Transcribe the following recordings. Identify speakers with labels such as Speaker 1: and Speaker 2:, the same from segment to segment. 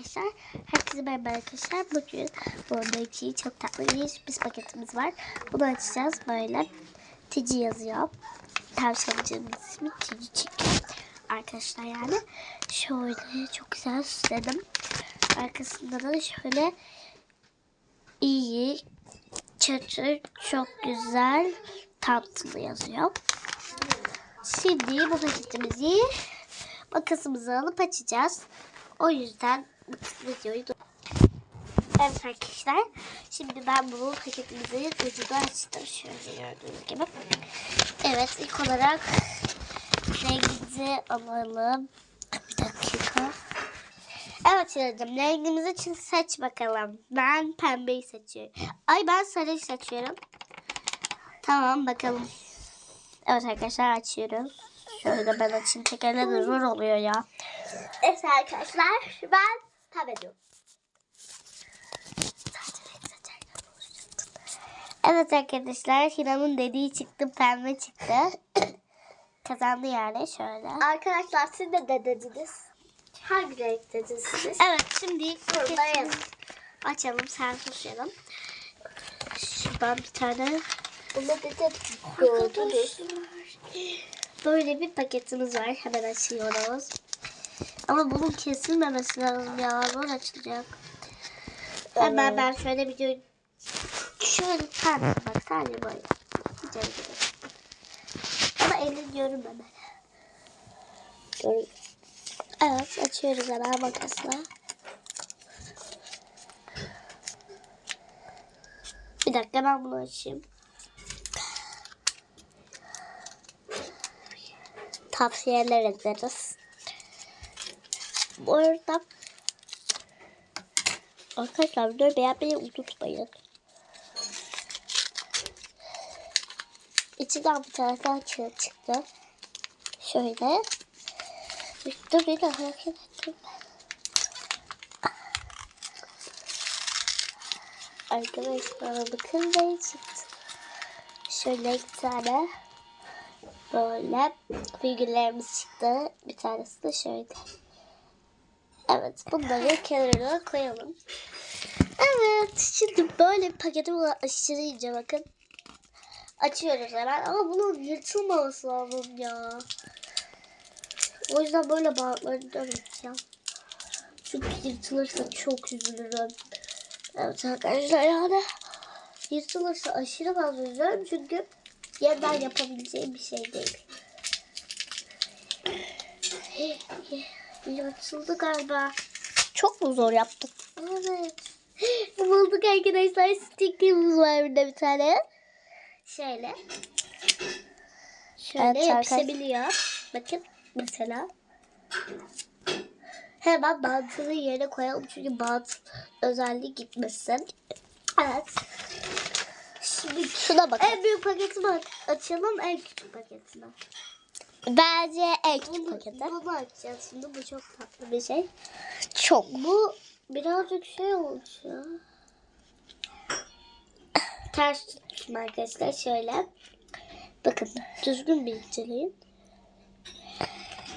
Speaker 1: arkadaşlar. Herkese merhaba arkadaşlar. Bugün burada için çok tatlı bir sürpriz paketimiz var. Bunu açacağız böyle. Tici yazıyor. Tavşancığımın ismi Ticicik. Arkadaşlar yani. Şöyle çok güzel süsledim. Arkasında da şöyle iyi, kötü, çok güzel tatlı yazıyor. Şimdi bu paketimizi makasımızı alıp açacağız. O yüzden videoyu Evet arkadaşlar. Şimdi ben bu paketimizi ucunu açtım. Şöyle gördüğünüz gibi. Evet ilk olarak rengimizi alalım. Bir dakika. Evet Şiracığım rengimizi için seç bakalım. Ben pembeyi seçiyorum. Ay ben sarıyı seçiyorum. Tamam bakalım. Evet arkadaşlar açıyoruz. Şöyle ben açayım. Tekerle de zor oluyor ya. Evet arkadaşlar ben pembe diyorum. Evet arkadaşlar Hira'nın dediği çıktı pembe çıktı. Kazandı yani şöyle.
Speaker 2: Arkadaşlar siz de de dediniz. Hangi renk dediniz siz?
Speaker 1: Evet şimdi paketimizi açalım sen susayalım. Şuradan bir tane
Speaker 2: Bunu dedim. Gördünüz.
Speaker 1: Böyle bir paketimiz var. Hemen açıyoruz. Ama bunun kesilmemesi lazım ya. Zor açılacak. Hemen ben şöyle bir şöyle tane bak tane böyle. Güzel. Ama elini görünmemeli. Evet açıyoruz hemen makasla. Bir dakika ben bunu açayım. Tavsiyeler ederiz. Bu arada arkadaşlar videoyu beğenmeyi unutmayın. İçinden bir tane daha çıktı. Şöyle. Dur bir daha hareket ettim. Arkadaşlar bakın ne çıktı. Şöyle iki tane böyle figürlerimiz çıktı. Bir tanesi de şöyle. Evet bunları kenara koyalım. Evet şimdi böyle bir paketim var aşırı ince bakın. Açıyoruz hemen ama bunun yırtılmaması lazım ya. O yüzden böyle bantlarını açacağım. Çünkü yırtılırsa çok üzülürüm. Evet arkadaşlar yani yırtılırsa aşırı fazla üzülürüm çünkü yeniden yapabileceğim bir şey değil. Yırtıldı galiba. Çok mu zor yaptım? Evet. Bulduk arkadaşlar. Sticker'ımız var burada bir tane. Şöyle. Şöyle
Speaker 2: Evet,
Speaker 1: yapışabiliyor. Bakın mesela. Hemen bantını yerine koyalım çünkü bant özelliği gitmesin. Evet. Şimdi
Speaker 2: Şuna bakın.
Speaker 1: en büyük paketini açalım en küçük paketini.
Speaker 2: Bence en küçük
Speaker 1: Bunu,
Speaker 2: paketi.
Speaker 1: bunu açacağız şimdi. Bu çok tatlı bir şey.
Speaker 2: Çok.
Speaker 1: Bu birazcık şey olmuş ya. Ters tutmuşum arkadaşlar şöyle. Bakın düzgün bir inceleyin.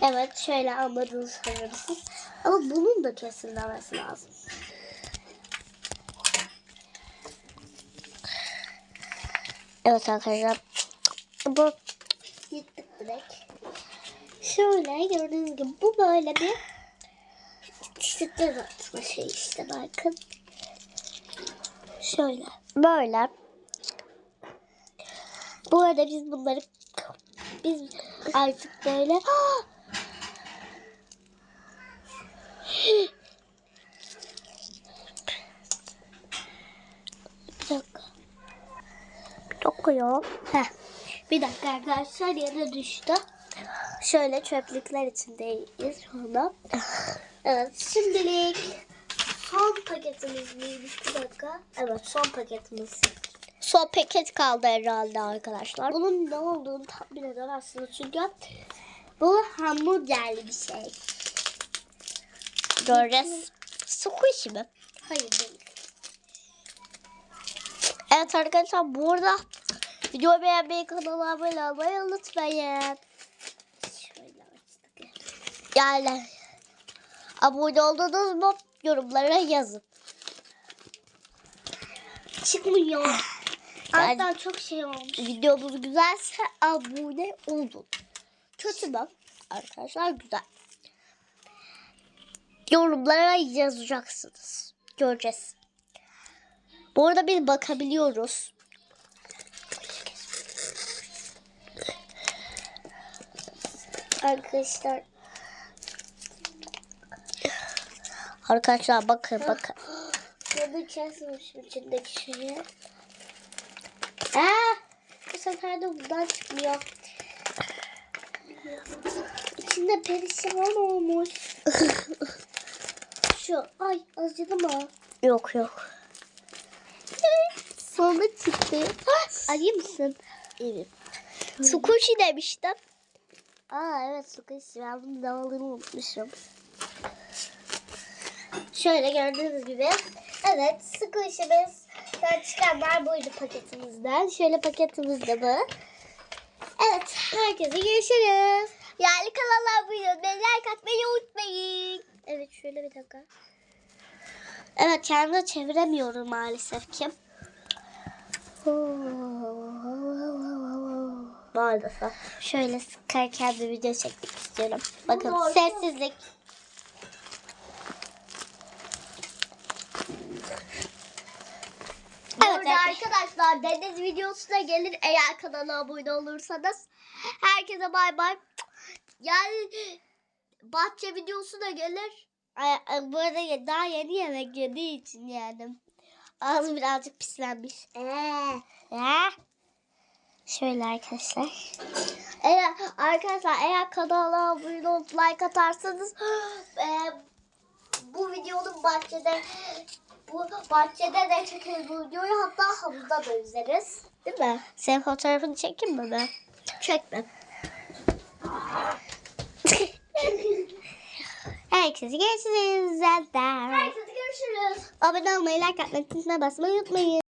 Speaker 1: Evet şöyle anladınız sanırsınız. Ama bunun da kesilmemesi lazım. Evet arkadaşlar. Bu yıktık direkt. Şöyle gördüğünüz gibi bu böyle bir çiftlikler atma şey işte bakın. Şöyle. Böyle. Bu arada biz bunları biz artık böyle bir dakika. Bir. Heh. Bir dakika arkadaşlar yere düştü. Şöyle çöplükler içindeyiz şu anda. Evet şimdilik son paketimiz miymiş bir dakika. Evet son paketimiz.
Speaker 2: Son paket kaldı herhalde arkadaşlar.
Speaker 1: Bunun ne olduğunu tahmin edemezsiniz çünkü bu hamburgerli bir şey.
Speaker 2: Göreceğiz. Squish mi?
Speaker 1: Hayır değil.
Speaker 2: Evet arkadaşlar burada videoyu beğenmeyi kanala abone olmayı unutmayın. Yani abone oldunuz mu? yorumlara yazın.
Speaker 1: Çıkmıyor.
Speaker 2: Yani-
Speaker 1: Hatta çok şey olmuş.
Speaker 2: Videomuz güzelse abone olun. Kötü mü? Arkadaşlar güzel. Yorumlara yazacaksınız. Göreceğiz. Bu arada biz bakabiliyoruz.
Speaker 1: Arkadaşlar
Speaker 2: Arkadaşlar bakın bakın.
Speaker 1: Bunu kesmiş içindeki şeyi. Aa, bu sefer de bundan çıkmıyor. İçinde perişan olmuş. Şu ay acıdı mı?
Speaker 2: yok yok.
Speaker 1: Sonra çıktı. Acı mısın?
Speaker 2: Evet. Squishy demiştim.
Speaker 1: Aa evet sıkıntı. Ben bunu davalını unutmuşum. Şöyle gördüğünüz gibi. Evet squishy'mizden çıkanlar buydu paketimizden. Şöyle paketimiz de bu. Evet herkese görüşürüz.
Speaker 2: Yani kanala abone olmayı, like atmayı unutmayın.
Speaker 1: Evet şöyle bir dakika. Evet kendimi çeviremiyorum maalesef ki.
Speaker 2: Maalesef.
Speaker 1: Şöyle sıkarken bir video çekmek istiyorum. Bakın sessizlik.
Speaker 2: Evet arkadaşlar deniz videosu da gelir eğer kanala abone olursanız. Herkese bay bay. Yani bahçe videosu da gelir.
Speaker 1: Bu arada daha yeni yemek yediği için yani. Ağzı birazcık pislenmiş.
Speaker 2: Ee,
Speaker 1: Ya. Şöyle arkadaşlar.
Speaker 2: eğer arkadaşlar eğer kanala abone olup like atarsanız e, bu videonun bahçede bu bahçede de çekeriz bu videoyu hatta havuzda da izleriz. Değil mi?
Speaker 1: Senin fotoğrafını çekeyim mi ben?
Speaker 2: Çekme.
Speaker 1: Herkese görüşürüz. Zaten.
Speaker 2: Herkese görüşürüz.
Speaker 1: Abone olmayı, like atmayı, tuşuna basmayı unutmayın.